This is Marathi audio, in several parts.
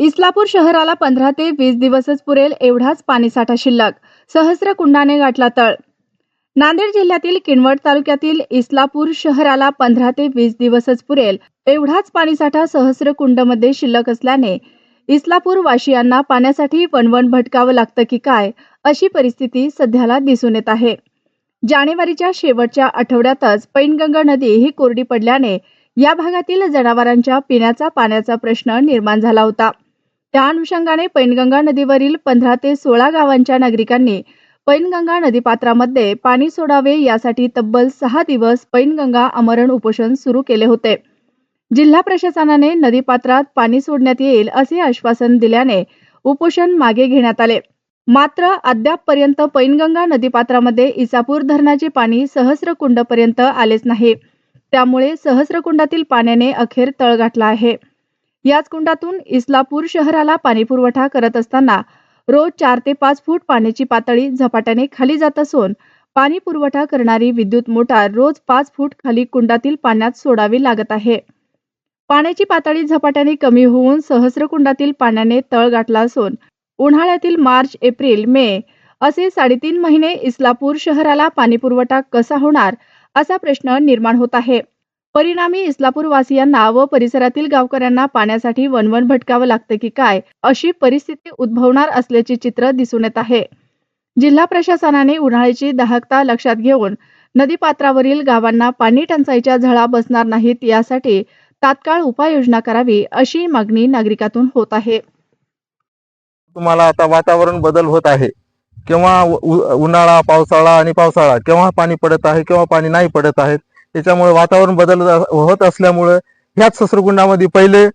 इस्लापूर शहराला पंधरा ते वीस दिवसच पुरेल एवढाच पाणीसाठा शिल्लक. सहस्र कुंडाने गाठला तळ. नांदेड जिल्ह्यातील किनवट तालुक्यातील इस्लापूर शहराला पंधरा ते वीस दिवसच पुरेल एवढाच पाणीसाठा सहस्र कुंडमध्ये शिल्लक असल्याने इस्लापूर वाशियांना पाण्यासाठी वणवण भटकावं लागतं की काय अशी परिस्थिती सध्याला दिसून येत आहे. जानेवारीच्या शेवटच्या आठवड्यातच पैनगंगा नदी ही कोरडी पडल्याने या भागातील जनावरांच्या पिण्याचा पाण्याचा प्रश्न निर्माण झाला होता. त्या अनुषंगाने पैनगंगा नदीवरील पंधरा ते सोळा गावांच्या नागरिकांनी पैनगंगा नदीपात्रामध्ये पाणी सोडावे यासाठी तब्बल सहा दिवस पैनगंगा आमरण उपोषण सुरू केले होते. जिल्हा प्रशासनाने नदीपात्रात पाणी सोडण्यात येईल असे आश्वासन दिल्याने उपोषण मागे घेण्यात आले. मात्र अद्यापपर्यंत पैनगंगा नदीपात्रामध्ये इसापूर धरणाचे पाणी सहस्रकुंडपर्यंत आलेच नाही. त्यामुळे सहस्रकुंडातील पाण्याने अखेर तळ गाठला आहे. याच कुंडातून इस्लापूर शहराला पाणीपुरवठा करत असताना रोज चार ते पाच फूट पाण्याची पातळी झपाट्याने खाली जात असून पाणी पुरवठा करणारी विद्युत मोटार रोज पाच फूट खाली कुंडातील पाण्यात सोडावी लागत आहे. पाण्याची पातळी झपाट्याने कमी होऊन सहस्रकुंडातील पाण्याने तळ गाठला असून उन्हाळ्यातील मार्च एप्रिल मे असे साडेतीन महिने इस्लापूर शहराला पाणीपुरवठा कसा होणार असा प्रश्न निर्माण होत आहे. परिणामी इस्लापूर वासियांना व परिसरातील गावकऱ्यांना पाण्यासाठी वणवण भटकावं लागतं की काय अशी परिस्थिती उद्भवणार असल्याचे चित्र दिसून येत आहे. जिल्हा प्रशासनाने उन्हाळ्याची दाहकता लक्षात घेऊन नदीपात्रावरील गावांना पाणी टंचाईच्या झळा बसणार नाहीत यासाठी तात्काळ उपाययोजना करावी अशी मागणी नागरिकातून होत आहे. तुम्हाला आता वातावरण बदल होत आहे. केव्हा उन्हाळा पावसाळा आणि पावसाळा केव्हा पाणी पडत आहे केव्हा पाणी नाही पडत आहे त्याच्यामुळे वातावरण बदल होत असल्यामुळे ह्याच ससरकुंडामध्ये पहिले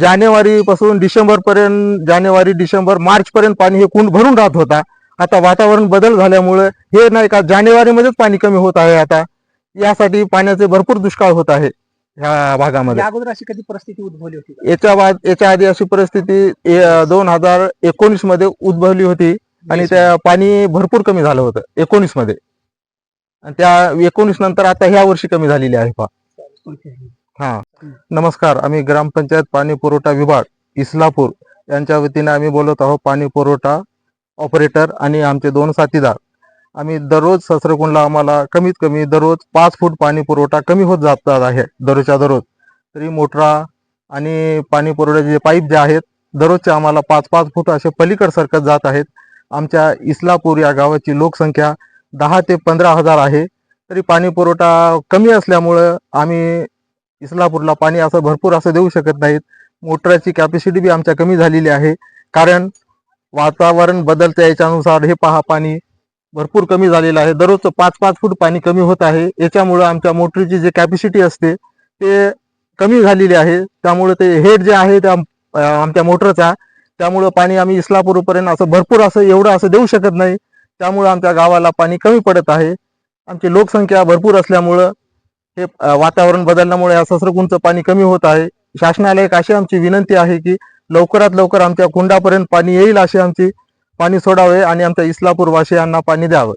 जानेवारी पासून डिसेंबर पर्यंत जानेवारी डिसेंबर मार्च पर्यंत पाणी हे कुंड भरून राहत होता. आता वातावरण बदल झाल्यामुळे हे नाही का जानेवारीमध्येच पाणी कमी होत आहे आता. यासाठी पाण्याचे भरपूर दुष्काळ होत आहे ह्या भागामध्ये. अगोदर अशी कधी परिस्थिती उद्भवली होती? याच्या बाद याच्या आधी अशी परिस्थिती दोन हजार एकोणीसमध्ये उद्भवली होती. आणि त्या पाणी भरपूर कमी झालं होतं एकोणीसमध्ये आणि त्या एकोणीस नंतर आता ह्या वर्षी कमी झालेली आहे पा हा. नमस्कार आम्ही ग्रामपंचायत पाणी पुरवठा विभाग इस्लापूर. यांच्या वतीने आम्ही बोलत आहोत पाणी पुरवठा ऑपरेटर आणि आमचे दोन साथीदार. आम्ही दररोज ससरकुंडला आम्हाला कमीत कमी दररोज पाच फूट पाणी पुरवठा कमी होत जात आहे दररोजच्या दररोज. तरी मोटरा आणि पाणी पुरवठ्याचे जे पाईप जे आहेत दररोजचे आम्हाला पाच पाच फूट असे पलीकड सरकत जात आहेत. आमच्या इस्लापूर या गावाची लोकसंख्या दहा ते पंधरा हजार आहे. तरी पाणी पुरवठा कमी असल्यामुळं आम्ही इस्लापूरला पाणी असं भरपूर असं देऊ शकत नाहीत. मोटराची कॅपॅसिटी बी आमच्या कमी झालेली आहे. कारण वातावरण बदलत्या याच्यानुसार हे पहा पाणी भरपूर कमी झालेलं आहे. दररोज पाच पाच फूट पाणी कमी होत आहे. याच्यामुळं आमच्या मोटरीची जी कॅपॅसिटी असते ते कमी झालेली आहे. त्यामुळे ते हेड जे आहे त्या आमच्या मोटरचा त्यामुळं पाणी आम्ही इस्लापूरपर्यंत असं भरपूर असं एवढं असं देऊ शकत नाही. त्यामुळं आमच्या गावाला पाणी कमी पडत आहे. आमची लोकसंख्या भरपूर असल्यामुळं हे वातावरण बदलल्यामुळे या ससरकुंचं पाणी कमी होत आहे. शासनाला एक अशी आमची विनंती आहे की लवकरात लवकर आमच्या कुंडापर्यंत पाणी येईल अशी आमची पाणी सोडावे आणि आमच्या इस्लापूरवासियांना पाणी द्यावं.